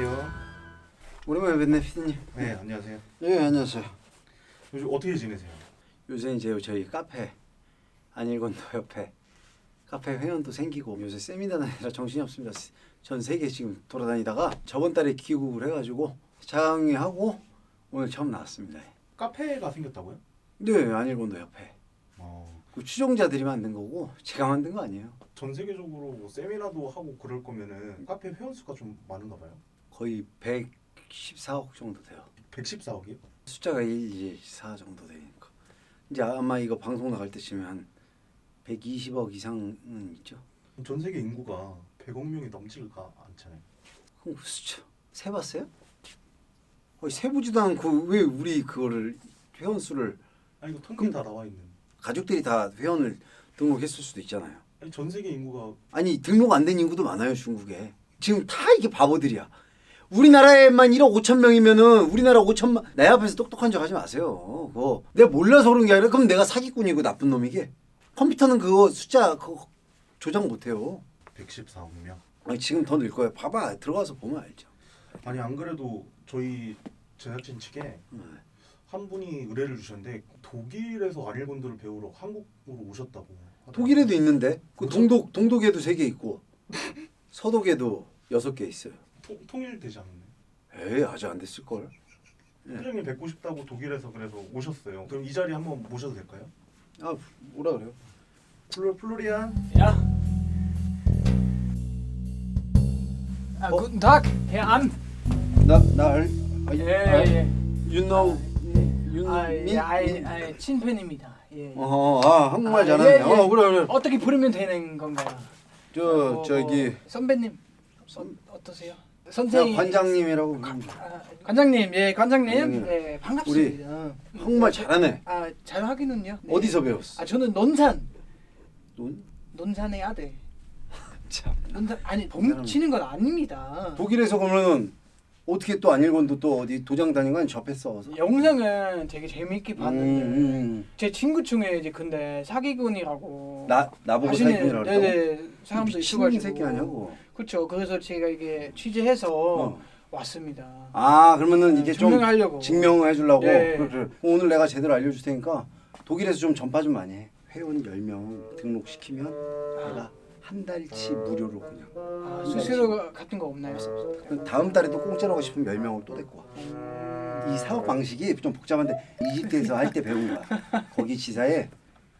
들어갈게요. 오랜만에 뵙네 피디님. 네, 안녕하세요. 예 안녕하세요. 요즘 어떻게 지내세요? 요새 이제 저희 카페 안일건도 옆에 카페 회원도 생기고 요새 세미나 다니라 정신이 없습니다. 전 세계 지금 돌아다니다가 저번 달에 귀국을 해가지고 장애하고 오늘 처음 나왔습니다. 카페가 생겼다고요? 네 안일건도 옆에 어, 그 추종자들이 만든 거고 제가 만든 거 아니에요. 전 세계적으로 뭐 세미나도 하고 그럴 거면은 카페 회원 수가 좀 많은가 봐요. 거의 114억 정도 돼요. 114억이요? 숫자가 1, 2, 4 정도 되니까 이제 아마 이거 방송 나갈 때쯤에 한 120억 이상은 있죠. 전 세계 인구가 100억 명이 넘지가 않잖아요. 그럼 그 숫자 세봤어요? 거의 세보지도 않고 왜 우리 그거를 회원 수를 아니 이거 통계 다 나와 있는. 가족들이 다 회원을 등록했을 수도 있잖아요. 아니 전 세계 인구가 아니 등록 안 된 인구도 많아요 중국에. 지금 다 이게 바보들이야. 우리나라에만 1억 5천 명이면은 우리나라 5천만 내 앞에서 똑똑한 척 하지 마세요. 그거 내가 몰라서 그런 게 아니라 그럼 내가 사기꾼이고 나쁜 놈이게. 컴퓨터는 그거 숫자 그거 조작 못 해요. 114억 명. 아니, 지금 더 늘 거예요. 봐봐 들어가서 보면 알죠. 아니 안 그래도 저희 제작진 측에 네. 한 분이 의뢰를 주셨는데 독일에서 아일곤드를 배우러 한국으로 오셨다고. 독일에도 있는데 그? 동독 동독에도 세 개 있고 서독에도 여섯 개 있어요. 통, 통일되지 않았나요? 에이 아직 안 됐을 걸. 네. 회장님 뵙고 싶다고 독일에서 그래서 오셨어요. 그럼 이 자리 한번 모셔도 될까요? 아 뭐라 그래요? 플로 플로리안. Ja. Ah, Oh. Guten Tag, Herr An. 나나 알. 아, 예, 아, 예. You know you know 아, me? 예, 아, 예, 아, 예, 친팬입니다. 예. 예. 어, 아 한국말 아, 잘하네. 예, 예. 어 그래 그래. 어떻게 부르면 되는 건가요? 저 뭐, 저기 뭐, 선배님 어, 어떠세요? 저 선생님 관장님이라고 부르면 돼. 아, 관장님 예 관장님 관장님. 예 반갑습니다. 한국말 잘하네. 아 잘 하기는요. 네. 어디서 배웠어? 아 저는 논산 논? 논산의 아들. 참. 논산 아니 사람- 봄치는 건 아닙니다. 독일에서 그러면은 어떻게 또 안일건도 또 어디 도장 다닌 건 접했어. 영상은 되게 재밌게 봤는데 음, 음. 제 친구 중에 이제 근데 사기꾼이라고 나 나보고 사기꾼이라고 그랬다고? 네네 사람도 미친 있어가지고 새끼 아니냐고. 그렇죠. 그래서 제가 이게 취재해서 어. 왔습니다. 아 그러면은 이게 좀 증명하려고. 증명해 주려고 예. 그래, 그래. 오늘 내가 제대로 알려줄 테니까 독일에서 좀 전파 좀 많이 해 회원 10명 등록시키면 내가 한 달치 무료로 그냥 아, 수수료 같은 거 없나요? 다음 달에 또 공짜로 하고 싶으면 10명을 또 데리고 와. 음, 이 사업 방식이 좀 복잡한데 이집트에서 할 때 배운 거야 거기 지사에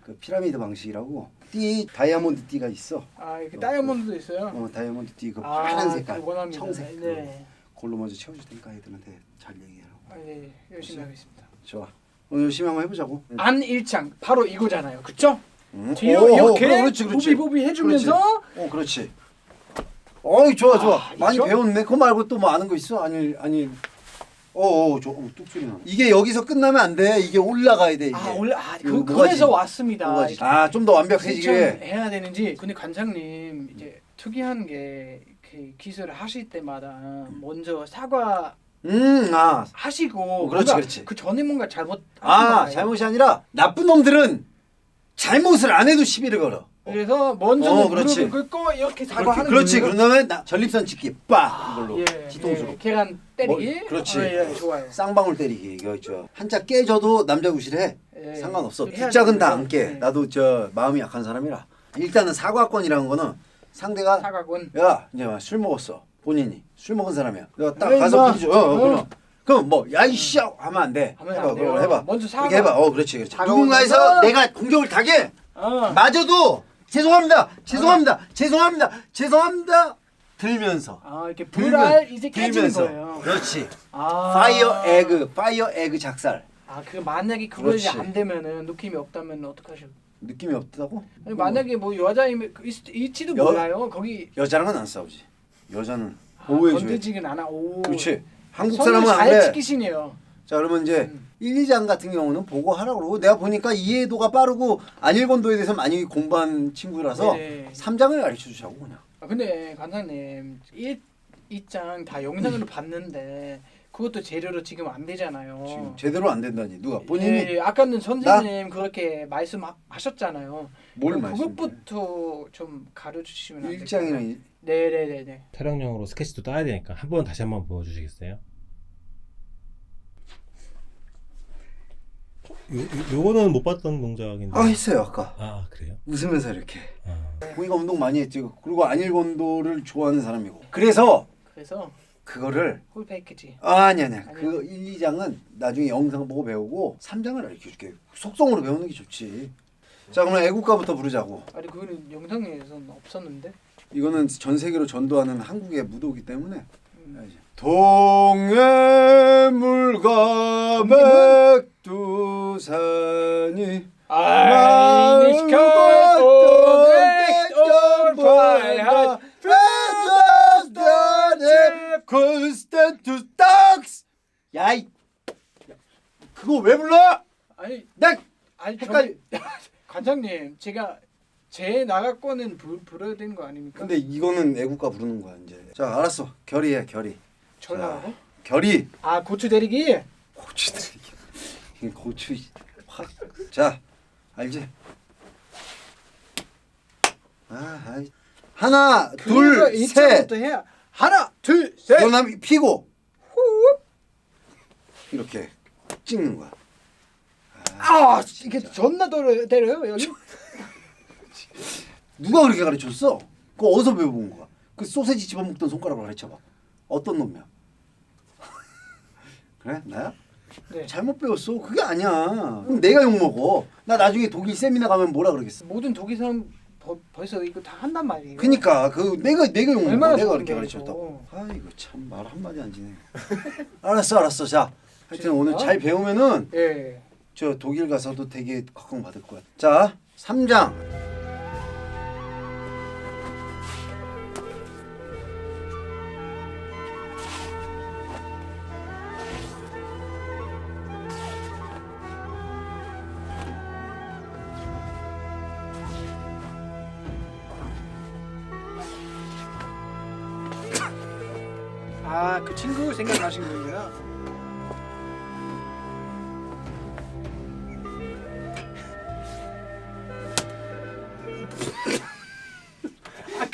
그 피라미드 방식이라고 띠 다이아몬드 띠가 있어 아 이렇게 다이아몬드도 있어요. 어 다이아몬드 띠그 아, 파란 색깔 원합니다. 청색 네. 그걸로 먼저 채워줄 테니까 애들한테 잘 얘기하라고 아, 네, 열심히 하겠습니다. 좋아 오늘 열심히 한번 해보자고 안 일장 바로 이거잖아요. 그쵸? 응? 뒤로 오, 이렇게 그래, 그렇지, 그렇지. 보비 보비 해주면서 어, 그렇지. 어이 좋아 좋아. 아, 많이 이죠? 배웠네. 그거 말고 또 뭐 아는 거 있어? 아니 아니. 어, 어, 저 어, 뚝소리 나. 이게 여기서 끝나면 안 돼. 이게 올라가야 돼. 이게. 아 원래 아 그, 뭐가지? 그래서 왔습니다. 뭐가지? 아, 좀 더 완벽해지게. 실천해야 되는지 근데 관장님 이제 특이한 게그 기술을 하실 때마다 먼저 사과 음, 아, 하시고 어, 그렇지, 그렇지. 그 전에 뭔가 잘못 아, 잘못이 아니라 나쁜 놈들은 잘못을 안 해도 시비를 걸어. 그래서 먼저 어, 그렇지. 무릎을 꿇고 이렇게 그렇게, 사과하는 그렇지. 거예요. 그런 다음에 나, 전립선 찍기 빡 이걸로 예, 뒤통수로 예, 계란 때리기 뭐, 그렇지. 어, 예, 좋아요 쌍방울 때리기 이거 있죠. 한자 깨져도 남자 구실해. 예, 상관없어. 해야 뒷짝은 다 안. 깨. 예. 나도 저 마음이 약한 사람이라. 일단은 사과권이라는 거는 상대가 사과군 야 이제 술 먹었어. 본인이 술 먹은 사람이야. 내가 딱 에이, 가서 마. 부딪혀. 어, 어, 어. 그럼 그럼 뭐 야이씨 하면 안 돼. 하면 해봐, 안 돼요. 그걸 해봐. 먼저 사과. 이렇게 해봐. 어, 그렇지, 그렇지. 누군가에서. 내가 공격을 당해. 어. 맞아도 죄송합니다. 죄송합니다. 죄송합니다. 죄송합니다. 들면서. 아 이렇게 들면- 불알 이제 깨지는. 거예요 그렇지. 아. 파이어 에그, 파이어 에그 작살. 아 그 만약에 그거 이제 그렇지. 안 되면은 느낌이 없다면 어떡하실 느낌이 없다고? 아니 만약에 뭐 여자이면 그 있- 있지도 여- 몰라요 거기 여자랑은 안 싸우지. 여자는 아, 보호해줘야 돼. 건드지긴 않아 오 그렇지. 한국 선을 사람은 안 잘 그래. 지키시네요 자 그러면 이제 음. 1, 2장 같은 경우는 보고 하라고 그러고 내가 보니까 이해도가 빠르고 안일건도에 대해서 많이 공부한 친구라서 네. 3장을 가르쳐 주자고 그냥. 아, 근데 관장님 이 이장 다 영상으로 봤는데 그것도 재료로 지금 안 되잖아요. 지금 제대로 안 된다니 누가 본인이 예, 예, 아까는 선생님 그렇게 말씀하셨잖아요. 뭘 그럼 말씀? 그것부터 좀 가르쳐 주시면 안 될까요? 1장이랑 네네네네. 촬영용으로 스케치도 따야 되니까 한 번 다시 한 번 보여주시겠어요? 요, 요, 요 거는 못 봤던 동작인데. 아 했어요 아까 아, 그래요? 웃으면서 이렇게 아, 보니까 운동 많이 했지 그리고 안일건도를 좋아하는 사람이고 그래서 그래서 그거를 홀페이크지. 아, 아니 아니야. 그 1, 2장은 나중에 영상 보고 배우고 3장을 알려줄게 속성으로 배우는 게 좋지 자 그럼 애국가부터 부르자고 아니 그거는 영상에서는 없었는데. 이거는 전 세계로 전도하는 한국의 무도기 때문에 음. 동해물과 백두산이 야이 그거 왜 불러? 아니 나 아니 헷갈리- 저 관장님 제가 제 나갈 거는 불 불러야 되는 거 아닙니까? 근데 이거는 애국가 부르는 거야 이제 자 알았어 결의해 결의 전화하고? 결의 아 고추 대리기. 고추 들이기 고추 확. 자 알지? 아 아이. 하나 그거 둘셋 이차부터 해야 하나 둘 셋. 너남 피고 이렇게 찍는 거야 아 이게 존나 때려 때려요 여기. 누가 그렇게 가르쳤어? 그거 어디서 배워본 거야? 그 소세지 집어먹던 손가락으로 가르쳐봐 어떤 놈이야? 그래 나야? 네. 잘못 배웠어 그게 아니야 그럼 내가 욕먹어 나 나중에 독일 세미나 가면 뭐라 그러겠어 모든 독일 사람 버, 벌써 이거 다 한단 말이에요. 그니까 그 내가 내가 욕먹어 얼마나 내가 그렇게 게 가르쳤다고. 아이고 참 말 한마디 안 지네 알았어 알았어 자 하여튼 오늘 어? 잘 배우면은 예. 저 독일 가서도 되게 걱정 받을 거야 자 3장 아 그 친구 생각나신 거구나.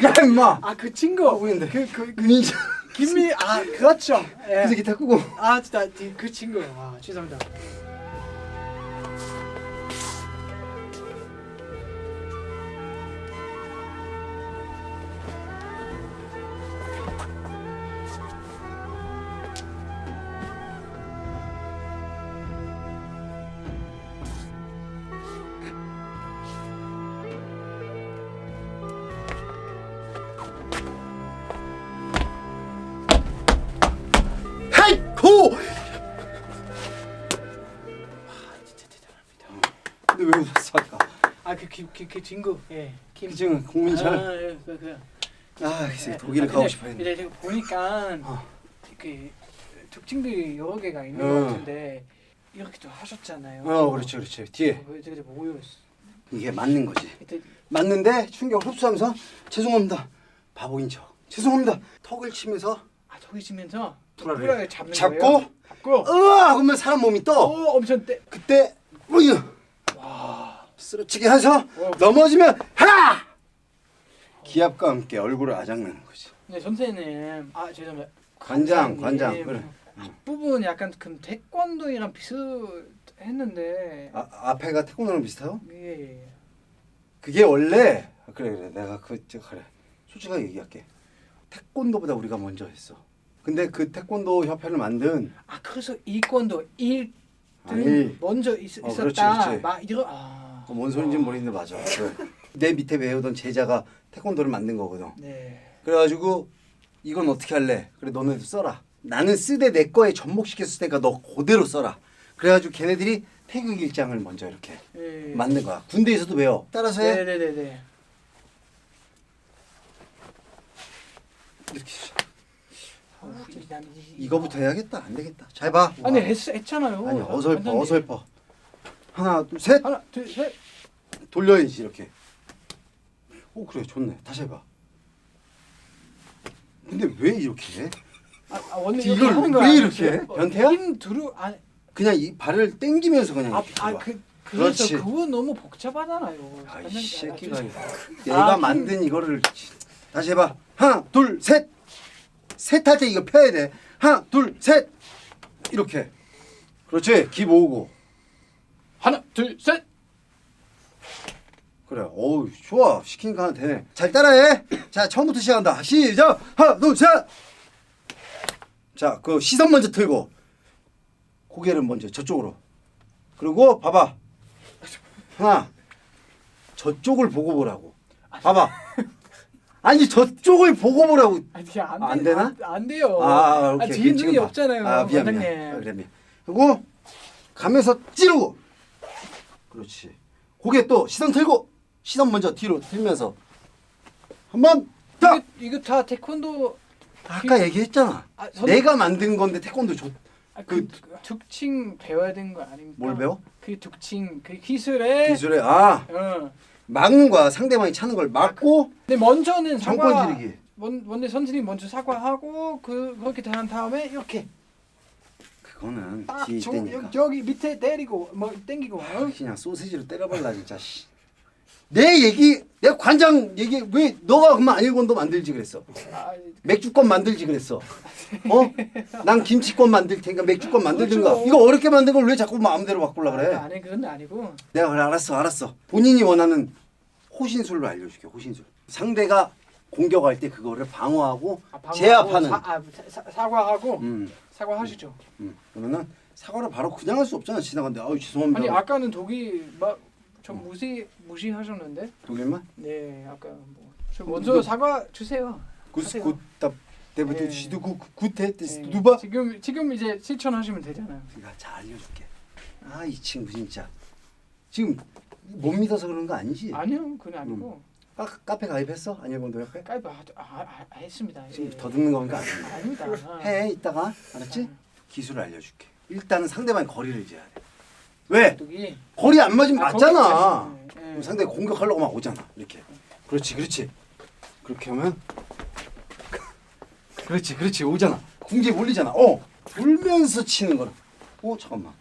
야 임마 아 그 친구. 보이는데. 그 그 그, 민자 김미 아 그렇죠. 예. 그 새끼 다 끄고 아 진짜 그- 그 친구예요. 아 죄송합니다. 아까 아그 그, 그 친구. 예. 김. 그 지금 국민철 아, 예, 그, 그. 아 글쎄 네. 독일을 아, 가고 근데 싶어 했는데 이제 제가 보니까 어. 그 특징들이 여러 개가 있는 어. 것 같은데 이렇게도 하셨잖아요. 어 그렇지 그렇지 뒤에 어, 제가 뭐였어? 이게 맞는 거지 이때 맞는데 충격을 흡수하면서 죄송합니다 바보인 척 죄송합니다 턱을 치면서 아 저기 치면서 불알을 잡는 잡고 거예요. 잡고 으아 그러면 사람 몸이 떠어 엄청 때. 그때 와. 쓰러지게 해서 어. 넘어지면 하 기압과 함께 얼굴을 아작내는 거지 네 선생님 아 죄송합니다. 관장, 관장, 그래. 앞부분 약간 그 태권도이랑 비슷했는데 아, 앞에가 태권도랑 비슷해요? 예. 그게 원래 아, 그래 그래 내가 그 저, 그래 솔직하게 얘기할게 태권도보다 우리가 먼저 했어 근데 그 태권도 협회를 만든 아 그래서 이권도 1등 아니 먼저 있, 어, 있었다. 그렇지, 그렇지. 막 이러 아. 어, 뭔 소린지는 모르겠는데 맞아 그래. 내 밑에 배우던 제자가 태권도를 만든 거거든 네. 그래가지고 이건 어떻게 할래? 그래 너네도 써라. 나는 쓰되 내 거에 접목시켰을 테니까 너 그대로 써라. 그래가지고 걔네들이 태극 일장을 먼저 이렇게 예. 만든 거야. 군대에서도 배워. 따라서 해. 네네네네. 이렇게. 아, 이- 이거부터 해야겠다. 안 되겠다. 잘 봐. 아니 와. 했, 했잖아요. 아니 어설퍼 완전히. 어설퍼. 하나 둘 셋. 하나 둘 셋. 돌려야지 이렇게. 오 그래 좋네. 다시 해봐. 근데 왜 이렇게 해? 아, 아 원래 이걸 하는 왜 거야. 이렇게 해? 변태야? 힘 두루 아, 그냥 이 발을 당기면서 그냥 이렇게 줘봐. 아그 그래서 그렇지. 그거 너무 복잡하잖아요. 아이 새끼가 아, 이거. 얘가 아, 힘- 만든 이거를 다시 해봐. 하나, 둘, 셋. 셋할 때 이거 펴야 돼. 하나, 둘, 셋. 이렇게. 그렇지. 기 모으고. 하나 둘 셋. 그래. 어우, 좋아. 시키니까 하면 되네. 잘 따라해. 자, 처음부터 시작한다. 시작. 하나, 둘, 셋. 자, 그 시선 먼저 틀고. 고개를 먼저 저쪽으로. 그리고 봐봐. 하나. 저쪽을 보고 보라고. 봐봐. 아니, 저쪽을 보고 보라고. 아니 이게 안, 안 돼- 되나? 안, 안 돼요. 아, 오케이. 뒤에 지금 눈이 봐. 없잖아요. 아, 미안, 원장님. 미안. 아, 그래, 미안. 그리고 가면서 찌르고. 그렇지. 고개 또 시선 틀고. 시선 먼저 뒤로 틀면서. 한번 더. 이거, 이거 다 태권도 아까 얘기했잖아. 아, 선- 내가 만든 건데 태권도 좋. 아, 그, 특징 배워야 되는 거 아닙니까? 뭘 배워? 그 특징, 그 기술에. 기술에 아 어. 막는 거야. 상대방이 차는 걸 막고 근데 먼저는 사과. 정권 지르기. 먼, 먼저 선생님 먼저 사과하고 그 그렇게 한 다음에 이렇게 그거는 딱 뒤에 저, 있다니까. 여기, 저기 밑에 때리고 뭐 땡기고. 어? 그냥 소시지로 때려발라 진짜. 씨. 내 얘기 내 관장 얘기 왜 너가 그러면 안일권도 만들지 그랬어. 아, 맥주권 만들지 그랬어. 어? 난 김치권 만들 테니까 맥주권 만들든가. 그렇죠. 이거 어렵게 만든 걸 왜 자꾸 마음대로 바꾸려 그래? 아, 아니 그건 아니고. 내가 그래 알았어 알았어. 본인이 원하는 호신술로 알려줄게 호신술. 상대가 공격할 때 그거를 방어하고 아, 방어하고 제압하는. 사, 아, 사, 사과하고 음, 사과하시죠. 음. 그러면은 사과를 바로 그냥 할 수 없잖아 지나간데. 아유 죄송합니다. 아니 아까는 독이 막좀 무시 무시하셨는데. 독일만? 네, 아까 뭐. 저 그- 먼저 그- 사과 주세요. 굿 하세요. 굿답 때부터 예. 지도 굿굿해 네, 누바. 지금 지금 이제 실천하시면 되잖아요. 내가 잘 알려줄게. 아 이 친구 진짜 지금 못 믿어서 그러는 거 아니지? 아니요, 그건 아니고. 카, 카페 가입했어? 아니면 옆에? 깔바 아, 아, 아, 했습니다. 지금 예. 더 듣는 거니까 안. 아닙니다. 해 이따가 알았지? 기술을 알려줄게. 일단은 상대방의 거리를 재야 돼. 왜? 독이 거리 안 맞으면 아, 맞잖아. 예. 그럼 상대 가 공격하려고 막 오잖아. 이렇게. 그렇지, 그렇지. 그렇게 하면 그렇지, 그렇지 오잖아. 궁지에 몰리잖아. 어, 불면서 치는 거라. 어, 잠깐만.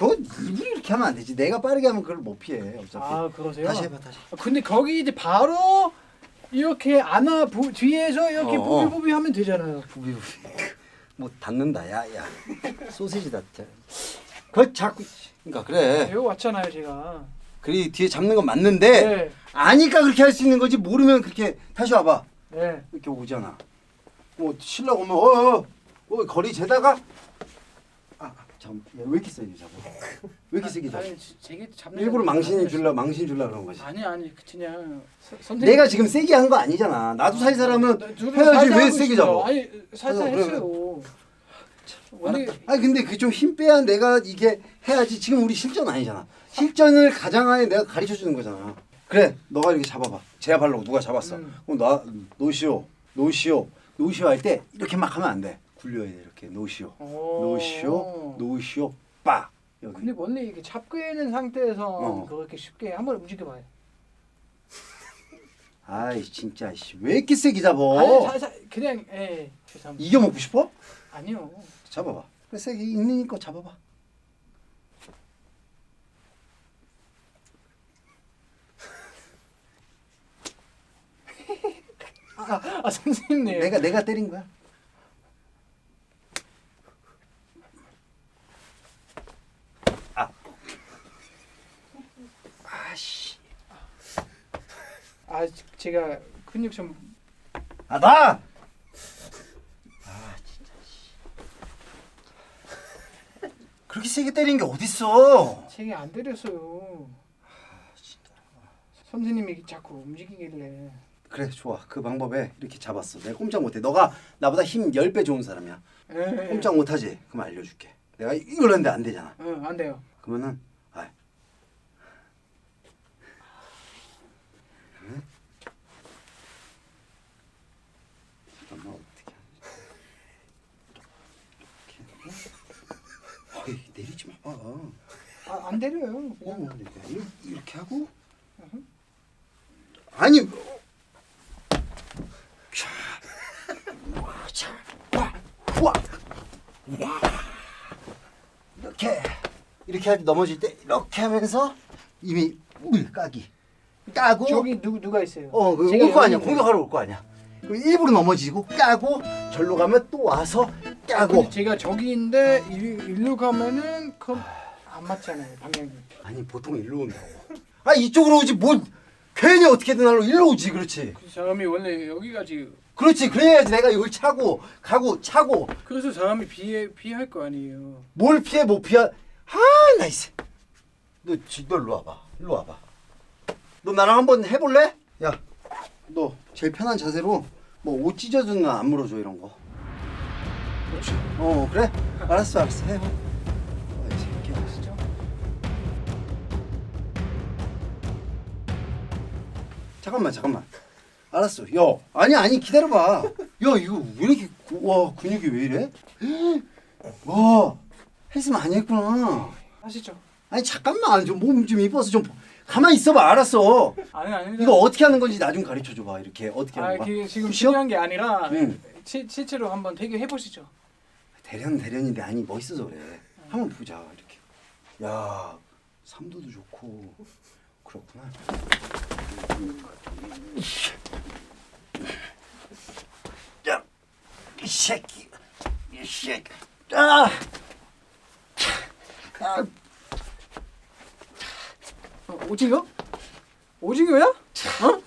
그거 일부러 이렇게 하면 안 되지. 내가 빠르게 하면 그걸 못 피해. 어차피. 아 그러세요? 다시 해봐, 다시. 아, 근데 거기 이제 바로 이렇게 안아 부, 뒤에서 이렇게 어, 어. 부비부비 하면 되잖아요. 부비 부비. 뭐 닿는다, 야, 야. 소세지 닿자. 그 자꾸. 그러니까 그래. 배워 왔잖아요 제가. 그리 뒤에 잡는 건 맞는데 네, 아니까 그렇게 할 수 있는 거지 모르면 그렇게 다시 와봐. 네. 이렇게 오잖아. 뭐 신랑 오면 어어 어, 거리 재다가 아 잠, 왜 이렇게 세게 잡아? 왜 이렇게 세게 잡아? 아니 지- 제게 잡는 일부러 건 망신 아니었어요. 줄라 망신 줄라 그런 거지. 아니 아니 그냥 서- 선생님. 내가 지금 세게 한 거 아니잖아. 나도 나- 저도 해야지 살살 왜 하고 세게 있어요. 잡아? 아니 살살 그래, 그래. 했어요. 원래 아니 근데 그 좀 힘 빼야 내가 이게 해야지. 지금 우리 실전 아니잖아. 실전을 가장하에 내가 가르쳐 주는 거잖아. 그래, 너가 이렇게 잡아봐. 제압하려고 누가 잡았어. 음. 그럼 나 노시오, 노시오, 노시오 할 때 이렇게 막 하면 안 돼. 굴려야 돼 이렇게 노시오, 오. 노시오, 노시오, 빠 여기. 근데 원래 이게 잡고 있는 상태에서 어. 그렇게 쉽게 한번 움직여봐요. 아이 진짜 씨, 왜 이렇게 세게? 아니 살살 그냥 예 죄송합니다. 이겨 먹고 싶어? 아니요. 잡아봐. 그래 세게 있는 거 잡아봐. 아, 아 선생님. 내가 내가 때린 거야. 아 지- 제가 근육 좀 아 나. 아 진짜. 씨. 그렇게 세게 때린 게 어딨어? 책이 안 때렸어요. 선생님이 자꾸 움직이길래. 그래 좋아 그 방법에 이렇게 잡았어. 내가 꼼짝 못해. 너가 나보다 힘 10배 좋은 사람이야. 예. 꼼짝 못하지? 그럼 알려줄게. 내가 이걸 했는데 안 되잖아. 응, 안 돼요. 그러면은 아. 응? 잠깐만 어떻게 하지? 이렇게. 어이, 내리지 마. 어, 아, 안 때려요. 어, 그냥. 이렇게, 이렇게 하고 으흠. 아니 자, 와, 자, 와, 와, 와. 이렇게 이렇게 할때 넘어질 때 이렇게 하면서 이미 물 까기 까 까고 저기 누구 누가 있어요? 어, 그 제가 올거 아니야. 여기 공격하러 올 거 아니야. 그 일부러 넘어지고 까고 절로 가면 또 와서 까고. 근데 제가 저기인데 일- 일로 가면은 그럼 안 맞잖아요 방향이. 아니 보통 일로 온다고. 아 이쪽으로 오지 뭘 괜히 어떻게든 하려 일로 오지 그렇지. 그 사람이 원래 여기까지 그렇지 그래야지 내가 이걸 차고 가고 차고 그래서 사람이 피해 피할 거 아니에요. 뭘 피해 못 피해. 아 나이스. 너, 지- 너 일로 와봐. 일로 와봐. 너 나랑 한번 해볼래? 야, 너 제일 편한 자세로 뭐 옷 찢어주는 거 안 물어줘 이런 거. 어 그래. 알았어 알았어 해. 아, 이 새끼야 진짜. 잠깐만 잠깐만. 알았어. 야 아니 아니 기다려봐. 야 이거 왜 이렇게 와 근육이 왜 이래? 와 헬스 많이 했구나. 하시죠. 아니 잠깐만 좀 몸좀 이뻐서 좀 가만히 있어봐 알았어. 아니 아니. 이거 어떻게 하는 건지 나 좀 가르쳐 줘봐 이렇게 어떻게 아, 하는 거야? 그 지금 푸시업? 중요한 게 아니라 응. 시, 실제로 한번 되게 해보시죠. 대련 대련인데 아니 멋있어서 그래. 한번 보자 이렇게. 야 삼도도 좋고 그렇구나. 야, 이 새끼, 이 새끼. 아, 아, 어, 오징어? 오징어야? 어?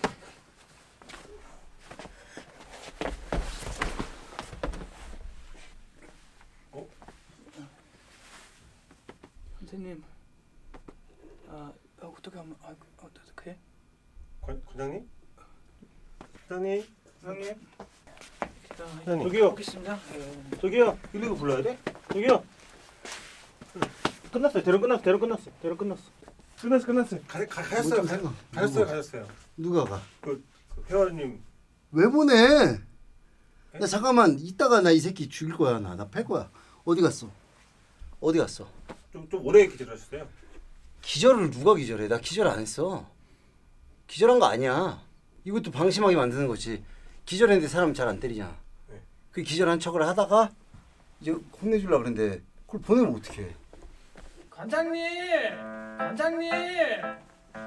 선생님, 아 어, 어떻게 하면 아 어떻게? 관, 관장님? 관장님? 사장님 선생님. 저기요. 보겠습니다. 예. 저기요 119 불러야 돼? 저기요 끝났어요 대련 끝났어 대련 끝났어 대련 끝났어 끝났어 끝났어요 가, 가, 가셨어요 뭐좀 가, 생각. 가셨어요 누구? 가셨어요 누가 가? 그, 그 회원님 왜 보내? 야 잠깐만 이따가 나 이 새끼 죽일 거야 나 나 팔 거야. 어디 갔어? 어디 갔어? 좀, 좀 오래 기다렸어요 기절을 누가 기절해? 나 기절 안 했어. 기절한 거 아니야. 이것도 방심하게 만드는 거지. 기절했는데 사람 잘 안 때리잖아. 네. 그 기절한 척을 하다가 이제 혼내주려 그랬는데 그걸 보내면 어떡해? 관장님, 관장님,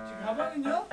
지금 가방은요?